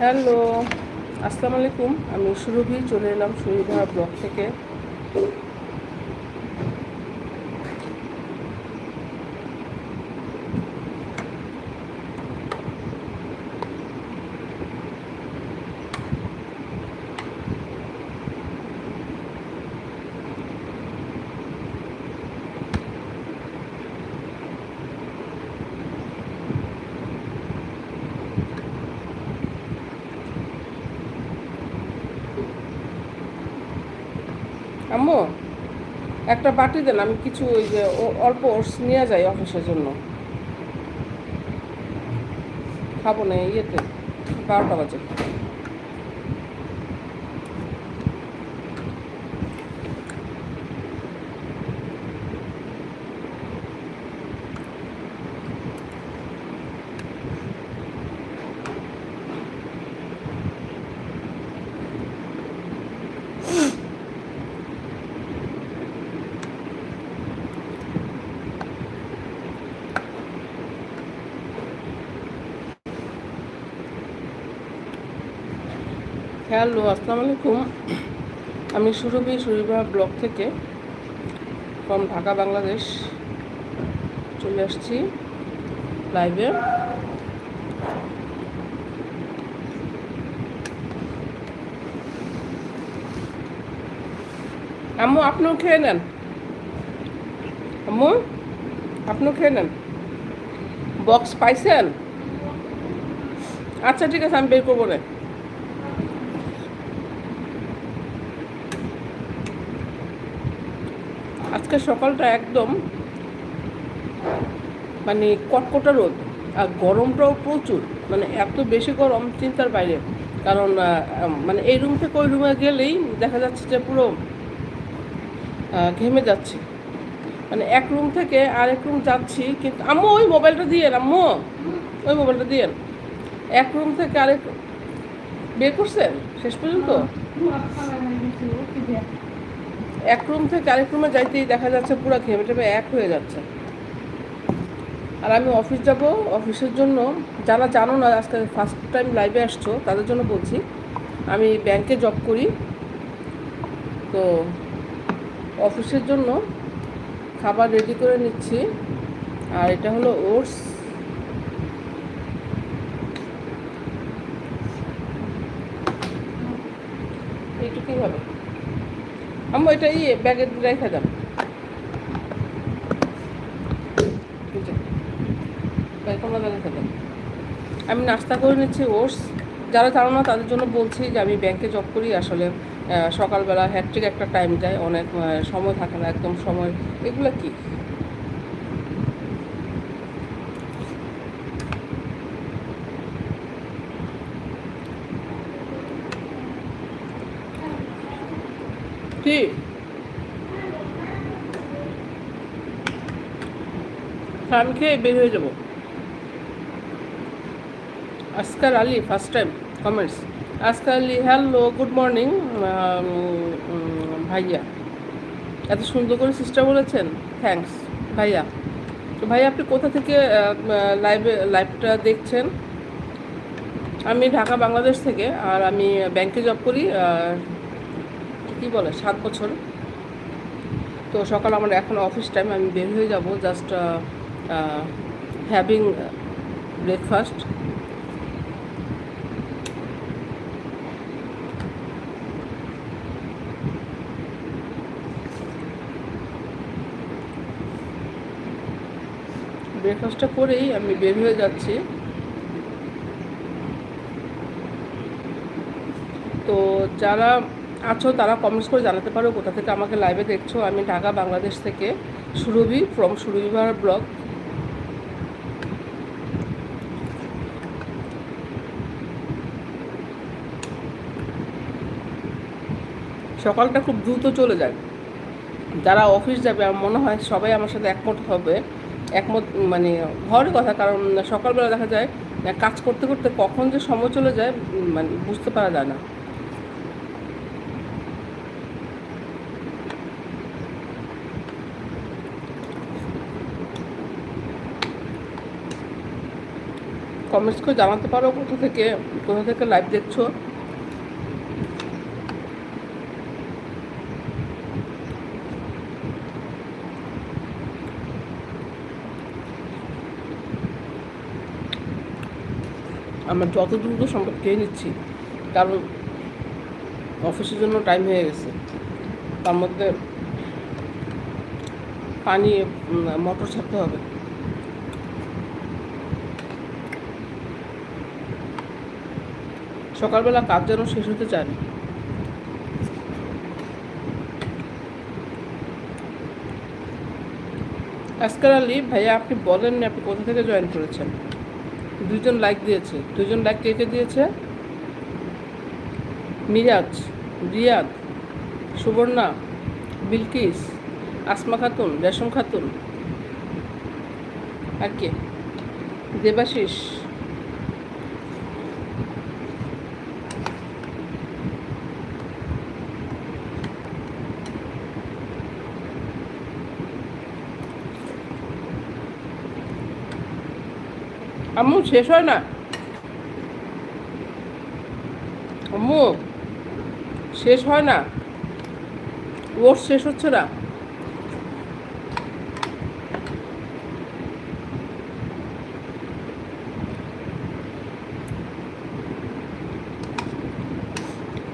Hello আসসালামু আলাইকুম। আমি সুরভি চলে এলাম সুবিধা ব্লক থেকে। আম্মু, একটা বাটি দেন, আমি কিছু ওই যে অল্প ওটস নিয়ে যাই অফিসের জন্য। খাব না ইয়েতে, বারোটা বাজে। হ্যালো আসসালামু আলাইকুম আমি সুরভি সুরিভা ব্লক থেকে ফ্রম ঢাকা, বাংলাদেশ চলে আসছি লাইভে আম্মু, আপনিও খেয়ে নেন। আম্মু, আপনিও খেয়ে নেন। বক্স পাইছেন? আচ্ছা ঠিক আছে, আমি বের করব না। আজকে সকালটা একদম মানে কটকটা রোদ আর গরমটাও প্রচুর। মানে এত বেশি গরম চিন্তার বাইরে। কারণ মানে এই রুম থেকে ওই রুমে গেলেই দেখা যাচ্ছে যে পুরো ঘেমে যাচ্ছি। মানে এক রুম থেকে আরেক রুম যাচ্ছি, কিন্তু আম্মু ওই মোবাইলটা দিয়ে আম্মু। ওই মোবাইলটা দিয়ে এক রুম থেকে আরেক, বের করছেন? শেষ পর্যন্ত? এক রুম থেকে আরেক রুমে যাইতেই দেখা যাচ্ছে পুরো ঘেমে এক হয়ে যাচ্ছে। আর আমি অফিস যাব, অফিসের জন্য যারা জানো না, আজকে ফার্স্ট টাইম লাইভে আসছো, তাদের জন্য বলছি, আমি ব্যাংকে জব করি। তো অফিসের জন্য খাবার রেডি করে নিচ্ছি, আর এটা হলো ওটস। এইটুকুই হবে। আমি এটা ইয়ে ব্যাগে রেখে দাম আমি নাস্তা করে নিচ্ছি, ওটস। যারা জানো না, তাদের জন্য বলছি যে আমি ব্যাংকে জব করি, আসলে সকালবেলা হ্যাট্রিক একটা টাইম যায়, অনেক সময় থাকে না, একদম সময়। এগুলো কি? কি আমি খেয়ে বের হয়ে যাব। Askar Ali first time comments Askar Ali hello good morning ভাইয়া। এত সুন্দর করে সিস্টার বলেছেন? থ্যাঙ্কস ভাইয়া। তো ভাইয়া, আপনি কোথা থেকে লাইভে লাইভটা দেখছেন? আমি ঢাকা, বাংলাদেশ থেকে, আর আমি ব্যাংকে জব করি কি বলে, সাত বছর। তো সকাল আমার এখন অফিস টাইম আমি বের হয়ে যাব জাস্ট হ্যাভিং ব্রেকফাস্ট ব্রেকফাস্টটা করেই আমি বের হয়ে যাচ্ছি। তো যারা আছো, তারা কমেন্টস করে জানাতে পারো কোথা থেকে আমাকে লাইভে দেখছ। আমি ঢাকা, বাংলাদেশ থেকে সুরভি ফ্রম সুরভিবার ব্লগ সকালটা খুব দ্রুত চলে যায়। যারা অফিস যাবে, আমার মনে হয় সবাই আমার সাথে একমত হবে। একমত মানে হওয়ারই কথা, কারণ সকালবেলা দেখা যায়, কাজ করতে করতে কখন যে সময় চলে যায় মানে বুঝতে পারা যায় না। কমেন্টস করে জানাতে পারো কোথা থেকে কোথা থেকে লাইভ দেখছ। আমরা যত দ্রুত সম্ভব খেয়ে নিচ্ছি, কারণ অফিসের জন্য টাইম হয়ে গেছে। তার মধ্যে পানি মোটর ছাড়তে হবে। সকালবেলা কাজ যেন শেষ হতে চায় না। আজকাল আলী ভাইয়া, আপনি বলেননি আপনি কোথা থেকে জয়েন করেছেন? দুজন লাইক দিয়েছে। দুজন লাইক কে কে দিয়েছে? মিরাজ, রিয়াদ, সুবর্ণা, বিলকিস, আসমা খাতুন, রেশম খাতুন, আর কে? দেবাশিস। আম্মু, শেষ হয় না? আম্মু, শেষ হয় না? ওর শেষ হচ্ছে না?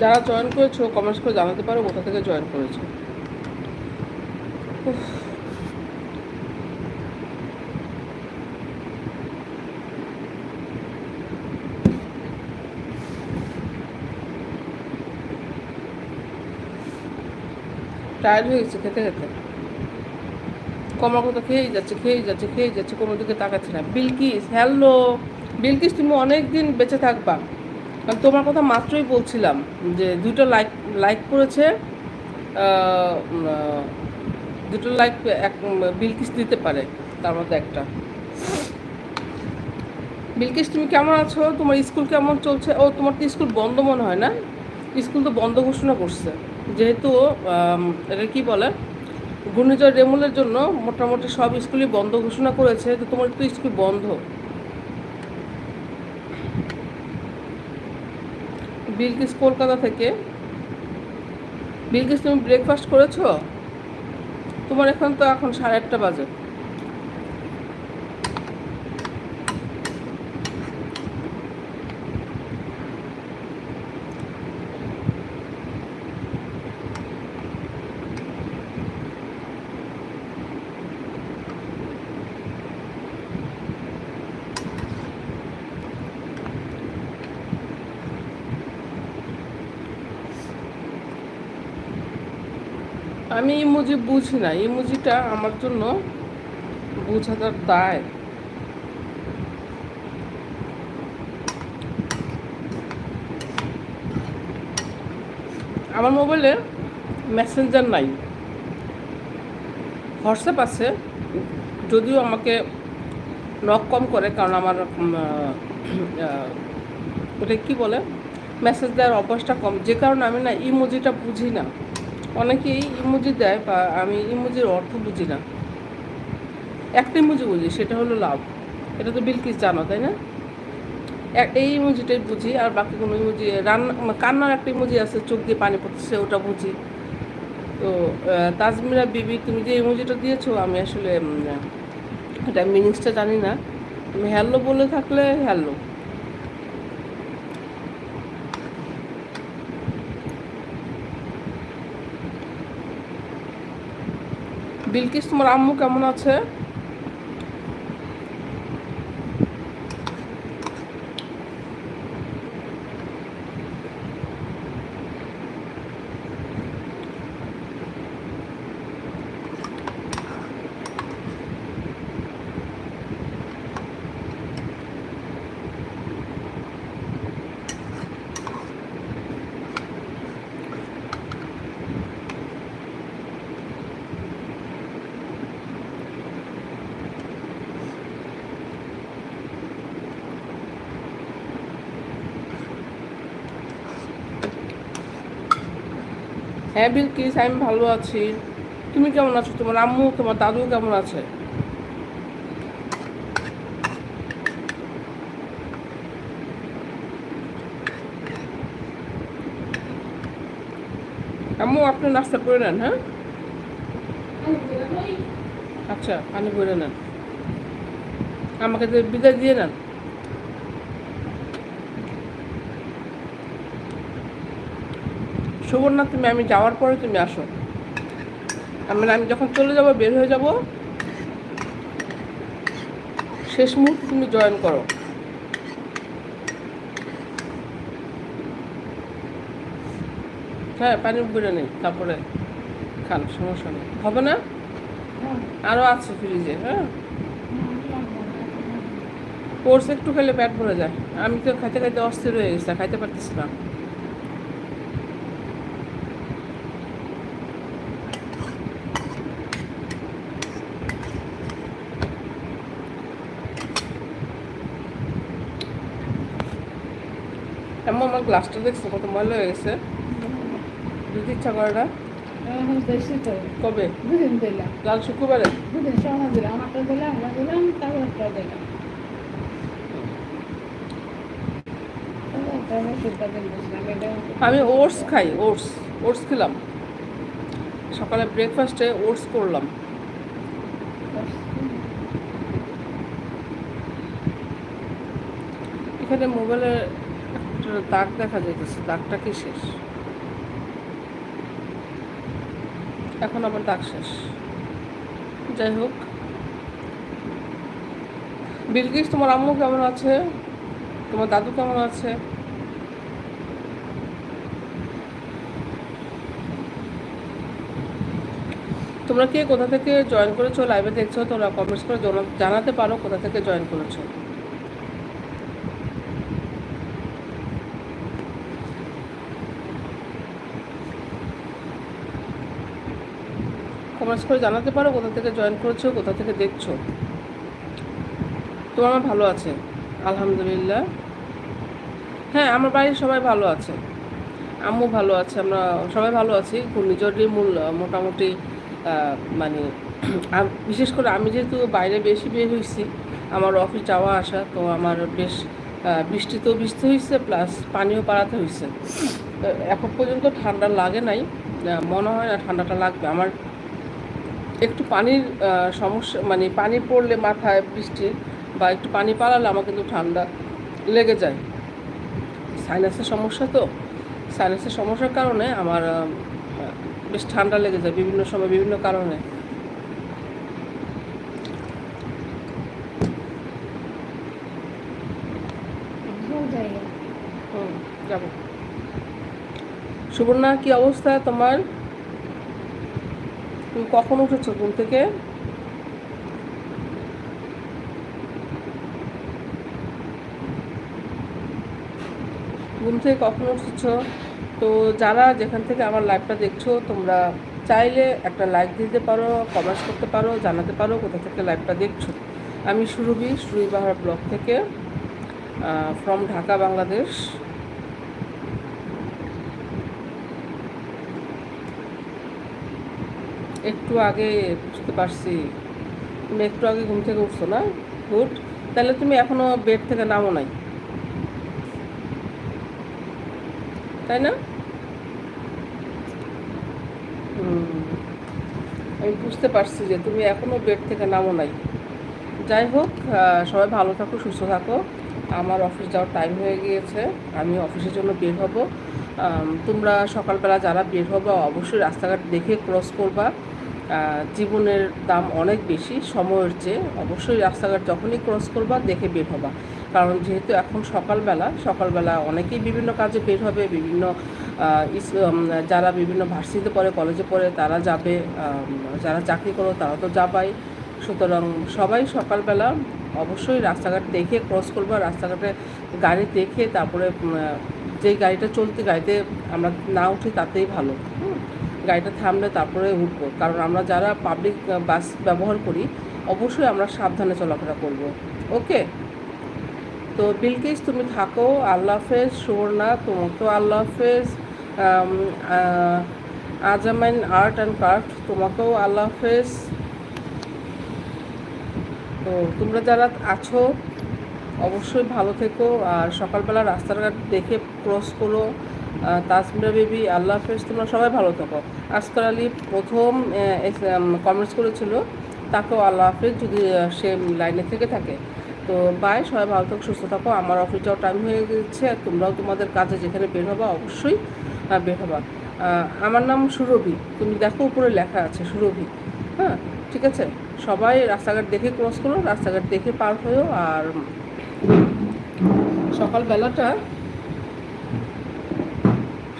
যারা জয়েন করেছ কমেন্টস করে জানাতে পারো, কোথা থেকে জয়েন করেছ? টায়ার্ড হয়ে গেছে খেতে খেতে। কমার কথা খেয়েই যাচ্ছে খেয়েই যাচ্ছে খেয়েই যাচ্ছে, কোনো দিকে তাকাচ্ছে না। বিলকিস, হ্যালো। বিলকিস, তুমি অনেক দিন বেঁচে থাকবা। কারণ তোমার কথা মাত্রই বলছিলাম যে দুটো লাইক লাইক করেছে দুটো লাইক এক, বিলকিস দিতে পারে, তার মধ্যে একটা। বিলকিস, তুমি কেমন আছো? তোমার স্কুল কেমন চলছে? ও, তোমার তো স্কুল বন্ধ মনে হয় না? স্কুল তো বন্ধ ঘোষণা করছে। যেহেতু এটা কী বলে? ঘূর্ণিঝড় রেমুলের জন্য মোটামুটি সব স্কুলই বন্ধ ঘোষণা করেছে, তো তোমার তো স্কুল বন্ধ। বিলকিস কলকাতা থেকে। বিলকিস, তুমি ব্রেকফাস্ট করেছ? তোমার এখন তো এখন সাড়ে আটটা বাজে। আমি ইমোজি বুঝি না, ইমোজিটা আমার জন্য বোঝাটার দায়। আমার মোবাইলে মেসেঞ্জার নাই। হোয়াটসঅ্যাপ আছে, যদিও আমাকে নক কম করে, কারণ আমার ওটা কী বলে? মেসেজ দেওয়ার অভ্যাসটা কম। যে কারণে আমি না ইমোজিটা বুঝি না। অনেকেই ইমোজি দেয় বা আমি ইমোজির অর্থ বুঝি না। একটা ইমোজি বুঝি, সেটা হলো লাভ এটা তো বিলকিস জানো, তাই না? এই ইমোজিটাই বুঝি আর বাকি কোনো ইমোজি, রান্না কান্নার একটা ইমোজি আছে, চোখ দিয়ে পানি পড়তেছে, ওটা বুঝি। তো তাজমিরা বিবি, তুমি যে ইমোজিটা দিয়েছ, আমি আসলে এটা মিনিংসটা জানি না। তুমি হ্যালো বলে থাকলে হ্যালো বিলকিস তোমার আম্মু কেমন আছে? হ্যাঁ বিলকিস, আমি ভালো আছি। তুমি কেমন আছো? তোমার আম্মু, তোমার দাদু কেমন আছে? আম্মু, আপনি নাস্তা করে নেন হ্যাঁ? আচ্ছা পানি করে নেন। আমাকে বিদায় দিয়ে নেন। সুবর্ণা, তুমি আমি যাওয়ার পরে তুমি আসো। আমি আমি যখন চলে যাব, বের হয়ে যাব, শেষ মুহূর্তে তুমি জয়েন করো। হ্যাঁ পানি বুড়ে নেই, তারপরে খান, সমস্যা নেই। হবে না? আরও আছে ফ্রিজে হ্যাঁ? কোর্স একটু খেলে পেট ভরে যায়। আমি তো খাইতে খাইতে অস্থির হয়ে গেছি খাইতে পারতেছি না এমন আমার গ্লাসটা দেখছ কত ময়লা হয়ে গেছে? দিতে ইচ্ছা করে না? বেশি তো। কবে? দুদিন দিলাম। লাল শুক্রবারে? দুদিন সময় দিলাম আমারটা দিলাম আমরা দিলাম তারপর একটা দিলাম। আমি ওটস খাই ওটস ওটস খেলাম। সকালে ব্রেকফাস্টে ওটস করলাম। এখানে মোবাইলে একটা দাগ দেখা যাইতেছে, দাগটা কি শেষ? এখন আবার দাগ শেষ। যাই হোক, বিলকিস, তোমার আম্মু কেমন আছে? তোমার দাদু কেমন আছে? তোমরা কে কোথা থেকে জয়েন করেছ? লাইভে দেখছ, তোমরা কমেন্টস করে জানা- জানাতে পারো কোথা থেকে জয়েন করেছ। কমেন্টস করে জানাতে পারো, কোথা থেকে জয়েন করেছ, কোথা থেকে দেখছ। তোমার আমার ভালো আছে, আলহামদুলিল্লাহ। হ্যাঁ আমার বাড়ির সবাই ভালো আছে। আম্মু ভালো আছে, আমরা সবাই ভালো আছি। ঘূর্ণিঝড়ের মূল মোটামুটি মানে বিশেষ করে আমি যেহেতু বাইরে বেশি বের হয়েছি আমার অফিস যাওয়া আসা, তো আমার বেশ বৃষ্টিতেও বৃষ্টি হয়েছে প্লাস পানিও পাড়াতে হয়েছে এখন পর্যন্ত ঠান্ডা লাগে নাই মনে হয় না ঠান্ডাটা লাগবে। আমার একটু পানির সমস্যা মানে পানি পড়লে মাথায় বৃষ্টির বা একটু পানি পালালে আমার কিন্তু ঠান্ডা লেগে যায়। সাইনাসের সমস্যা তো। সাইনাসের সমস্যার কারণে আমার বেশ ঠান্ডা লেগে যায় বিভিন্ন সময় বিভিন্ন কারণে। যাব। সুবর্ণা কি অবস্থা তোমার? তুমি কখন উঠেছো ঘুম থেকে? ঘুম থেকে কখন উঠেছো? তো যারা যেখান থেকে আমার লাইভটা দেখছ, তোমরা চাইলে একটা লাইক দিতে পারো কমেন্টস করতে পারো, জানাতে পারো কোথা থেকে লাইভটা দেখছ। আমি সুরভি সুরভি বাহার ব্লগ থেকে ফ্রম ঢাকা, বাংলাদেশ। একটু আগে বুঝতে পারছি। তুমি একটু আগে ঘুম থেকে উঠছো না? গুড তাহলে তুমি এখনও বেড থেকে নামো নাই। তাই না? আমি বুঝতে পারছি যে তুমি এখনও বেড থেকে নামো নাই। যাই হোক সবাই ভালো থাকো, সুস্থ থাকো। আমার অফিস যাওয়ার টাইম হয়ে গিয়েছে। আমি অফিসের জন্য বের হব। তোমরা সকালবেলা যারা বের হবে, অবশ্যই রাস্তাঘাট দেখে ক্রস করবা। জীবনের দাম অনেক বেশি, সময়ের চেয়ে অবশ্যই রাস্তাঘাট যখনই ক্রস করবা, দেখে বের হবা কারণ যেহেতু এখন সকালবেলা সকালবেলা অনেকেই বিভিন্ন কাজে বের হবে, বিভিন্ন যারা বিভিন্ন ভার্সিটিতে পড়ে কলেজে পড়ে, তারা যাবে যারা চাকরি করো, তারা তো যাবাই সুতরাং সবাই সকালবেলা অবশ্যই রাস্তাঘাট দেখে ক্রস করব, রাস্তাঘাটে গাড়ি দেখে তারপরে যেই গাড়িটা চলতি গাড়িতে আমরা না উঠি, তাতেই ভালো? গাড়িটা থামলে তারপরে উঠবো। কারণ আমরা যারা পাবলিক বাস ব্যবহার করি, অবশ্যই আমরা সাবধানে চলাফেরা করব। ওকে তো বিলকিস, তুমি থাকো। আল্লাহ হাফেজ সুবর্ণা তোমাকেও আল্লাহ হাফেজ। আজামাইন আর্ট অ্যান্ড ক্রাফট তোমাকেও আল্লাহ হাফেজ। তো তোমরা যারা আছো, অবশ্যই ভালো থেকো। আর সকালবেলা রাস্তাঘাট দেখে ক্রস করো। তাসমিরা বেবি, আল্লাহ হাফেজ, তোমরা সবাই ভালো থাকো। আজকাল আলী প্রথম কমেন্টস করেছিল, তাকেও আল্লাহ হাফেজ, যদি সে লাইনে থেকে থাকে। তো বাই সবাই ভালো থাকো, সুস্থ থাকো। আমার অফিস যাওয়ার টাইম হয়ে গেছে, আর তোমরাও তোমাদের কাজে যেখানে বের হবা, অবশ্যই বের হবা। আমার নাম সুরভি। তুমি দেখো উপরে লেখা আছে, সুরভি। হ্যাঁ ঠিক আছে? সবাই রাস্তাঘাট দেখে ক্রস করো, রাস্তাঘাট দেখে পার হয়েও, আর সকালবেলাটা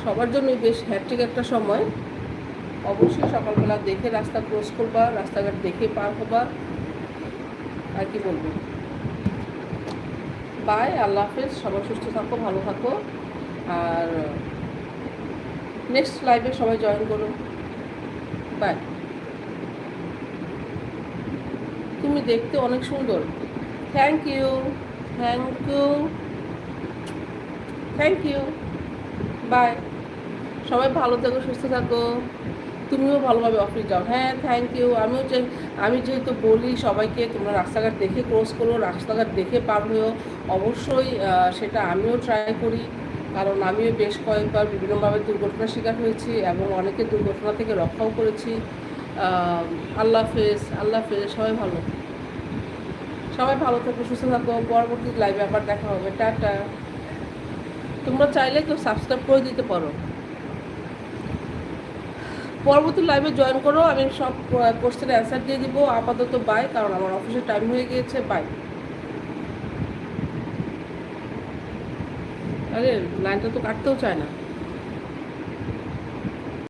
সবার জন্যই বেশ হ্যাট্রিক একটা সময়। অবশ্যই সকালবেলা দেখে রাস্তা ক্রস করবা, রাস্তাঘাট দেখে পার হবা। আর কি বলব? বাই আল্লাহ হাফেজ। সবাই সুস্থ থাকো, ভালো থাকো। আর নেক্সট লাইভে সবাই জয়েন করো। বাই তুমি দেখতে অনেক সুন্দর। Thank you thank you thank you bye সবাই ভালো থাকো, সুস্থ থাকো। তুমিও ভালোভাবে অফিস যাও। হ্যাঁ থ্যাংক ইউ আমিও যে, আমি যেহেতু বলি সবাইকে, তোমরা রাস্তাঘাট দেখে ক্রস করো, রাস্তাঘাট দেখে পার হয়েও অবশ্যই সেটা আমিও ট্রাই করি। কারণ আমিও বেশ কয়েকবার বিভিন্নভাবে দুর্ঘটনার শিকার হয়েছি এবং অনেকে দুর্ঘটনা থেকে রক্ষাও করেছি। আল্লাহ হাফেজ আল্লাহ হাফেজ। সবাই ভালো। সবাই ভালো থাকো, সুস্থ থাকো। পরবর্তী লাইভে আবার দেখা হবে। টাটা। তোমরা চাইলে কেউ সাবস্ক্রাইব করে দিতে পারো। পরবর্তী লাইভে জয়েন করো, আমি সব কোশ্চেনের অ্যান্সার দিয়ে দিব। আপাতত বাই কারণ আমার অফিসের টাইম হয়ে গিয়েছে বাই আরে লাইনটা তো কাটতেও চায় না।